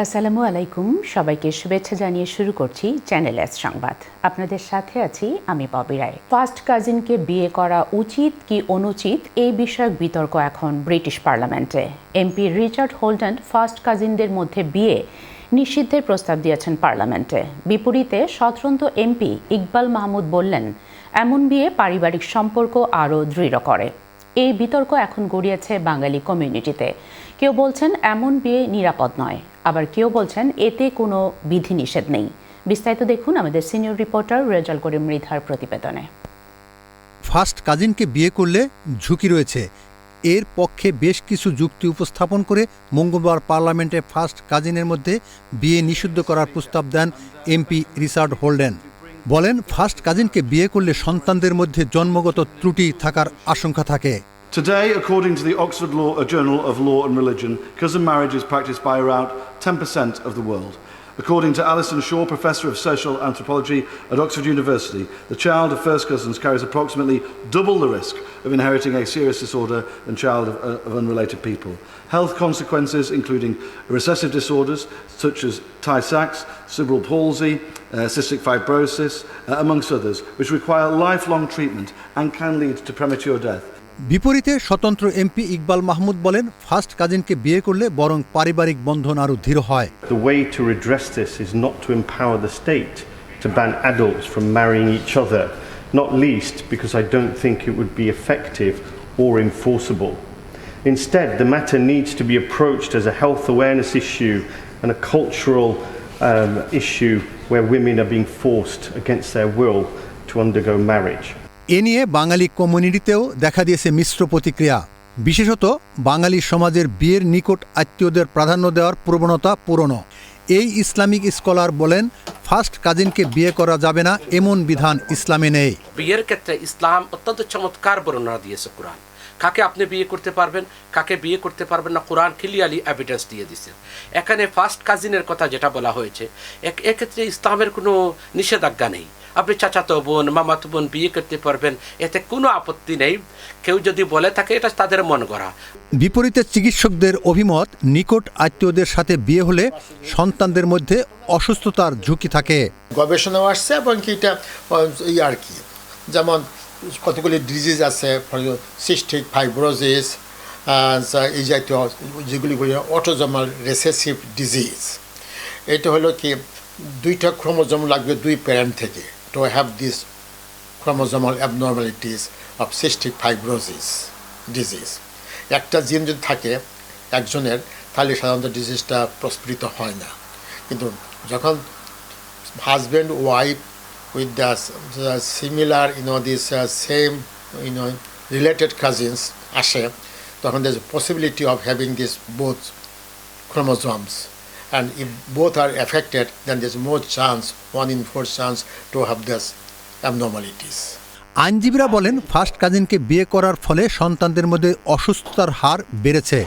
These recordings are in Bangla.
আসসালামু আলাইকুম। সবাইকে শুভেচ্ছা জানিয়ে শুরু করছি চ্যানেল এস সংবাদ। আপনাদের সাথে আছি আমি ববি রায়। ফার্স্ট কাজিনকে বিয়ে করা উচিত কি অনুচিত এই বিষয়ক বিতর্ক এখন ব্রিটিশ পার্লামেন্টে এমপি রিচার্ড হোল্ডেন ফার্স্ট কাজিনদের মধ্যে বিয়ে নিষিদ্ধের প্রস্তাব দিয়েছেন পার্লামেন্টে বিপরীতে স্বতন্ত্র এমপি ইকবাল মাহমুদ বললেন, এমন বিয়ে পারিবারিক সম্পর্ক আরও দৃঢ় করে। এই বিতর্ক এখন গড়িয়েছে বাঙালি কমিউনিটিতে। কেউ বলছেন এমন বিয়ে নিরাপদ নয়, আবার কেউ বলছেন এতে কোনো বিধিনিষেধ নেই। বিস্তারিত দেখুন আমাদের সিনিয়র রিপোর্টার রেজাল করিম মৃধার প্রতিবেদনে। ফার্স্ট কাজিনকে বিয়ে করলে ঝুঁকি রয়েছে। এর পক্ষে বেশ কিছু যুক্তি উপস্থাপন করে মঙ্গলবার পার্লামেন্টে ফার্স্ট কাজিনের মধ্যে বিয়ে নিষিদ্ধ করার প্রস্তাব দেন এমপি রিচার্ড হোল্ডেন। বলেন ফার্স্ট কাজিনকে বিয়ে করলে সন্তানদের মধ্যে জন্মগত ত্রুটি থাকার আশঙ্কা থাকে Today, according to the Oxford Law, a Journal of Law and Religion, cousin marriage is practiced by around 10% of the world. According to Alison Shaw, Professor of Social Anthropology at Oxford University, the child of first cousins carries approximately double the risk of inheriting a serious disorder than child of, uh, of unrelated people. Health consequences, including recessive disorders such as Tay-Sachs, cerebral palsy, uh, cystic fibrosis, uh, amongst others, which require lifelong treatment and can lead to premature death. বিপরীতে স্বতন্ত্র এমপি ইকবাল মাহমুদ বলেন ফার্স্ট কাজিনকে বিয়ে করলে বরং পারিবারিক বন্ধন আরও দৃঢ় হয় The way to redress this is not to empower the state to ban adults from marrying each other, not least because I don't think it would be effective or enforceable. Instead, the matter needs to be approached as a health awareness issue and a cultural um, issue where women are being forced against their will to undergo marriage. এ নিয়ে বাঙালি কমিউনিটিতেও দেখা দিয়েছে মিশ্র প্রতিক্রিয়া। বিশেষত বাঙালি সমাজের বিয়ের নিকট আত্মীয়দের প্রাধান্য দেওয়ার প্রবণতা পুরনো। এই ইসলামিক স্কলার বলেন, ফার্স্ট কাজিনকে বিয়ে করা যাবে না এমন বিধান ইসলামে নেই। বিয়ের ক্ষেত্রে ইসলাম অত্যন্ত চমৎকার বর্ণনা দিয়েছে কোরআন। কাকে আপনি বিয়ে করতে পারবেন, কাকে বিয়ে করতে পারবেন না, কোরআন ক্লিয়ারলি এভিডেন্স দিয়ে দিছে এখানে ফার্স্ট কাজিনের কথা যেটা বলা হয়েছে, এক- এক্ষেত্রে ইসলামের কোনো নিষেধাজ্ঞা নেই। আপনি চাচাতো বোন মামাতো বোন বিয়ে করতে পারবেন এতে কোনো আপত্তি নেই। কেউ যদি বলে থাকে এটা তাদের মন গড়া। বিপরীতে চিকিৎসকদের অভিমত নিকট আত্মীয়দের সাথে বিয়ে হলে সন্তানদের মধ্যে অসুস্থতার ঝুঁকি থাকে। গবেষণাও আসছে এবং কি এটা এই আর কি যেমন কতগুলি ডিজিজ আছে সিস্টিক ফাইব্রোজিস এই জাতীয় যেগুলি বলি অটোজমাল রেসেসিভ ডিজিজ এটা হলো কি দুইটা ক্রোমোজোম লাগবে দুই প্যারেন্ট থেকে। To have this chromosomal abnormalities of cystic fibrosis disease একটা জিন যদি থাকে একজনের তাহলে সাধারণত ডিজিজটা প্রস্ফুটিত হয় না কিন্তু যখন the similar you know this uh, same you know related cousins আসে তখন a possibility of having this both chromosomes and if both are affected then there's more chance one in four chance to have this abnormalities. আইনজীবীরা বলেন ফার্স্ট কাজিনকে বিয়ে করার ফলে সন্তানদের মধ্যে অসুস্থতার হার বেড়েছে।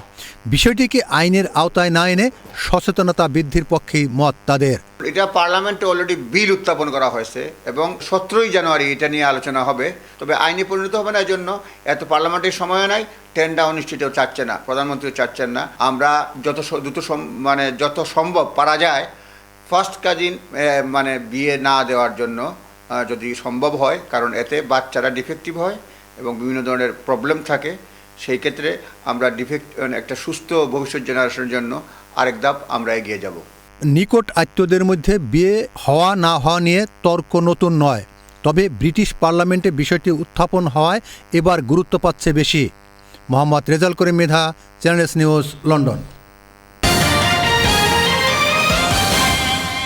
বিষয়টিকে আইনের আওতায় না এনে সচেতনতা বৃদ্ধির পক্ষেই মত তাদের। এটা পার্লামেন্টে অলরেডি বিল উত্থাপন করা হয়েছে এবং সতেরোই জানুয়ারি এটা নিয়ে আলোচনা হবে। তবে আইনে পরিণত হবে না এই জন্য এত পার্লামেন্টের সময় নাই টেন্ডা অনুষ্ঠিত চাচ্ছে না প্রধানমন্ত্রীও চাচ্ছেন না। আমরা যত দ্রুত মানে যত সম্ভব পারা যায় ফার্স্ট কাজিন মানে বিয়ে না দেওয়ার জন্য যদি সম্ভব হয়, কারণ এতে বাচ্চারা ডিফেক্টিভ হয় এবং বিভিন্ন ধরনের প্রবলেম থাকে, সেই ক্ষেত্রে আমরা ডিফেক্ট একটা সুস্থ ভবিষ্যৎ জেনারেশনের জন্য আরেক ধাপ আমরা এগিয়ে যাব। নিকট আত্মীয়দের মধ্যে বিয়ে হওয়া না হওয়া নিয়ে তর্ক নতুন নয়, তবে ব্রিটিশ পার্লামেন্টে বিষয়টি উত্থাপন হওয়ায় এবার গুরুত্ব পাচ্ছে বেশি। Mohammad Rezaul Karim Medha channels news London.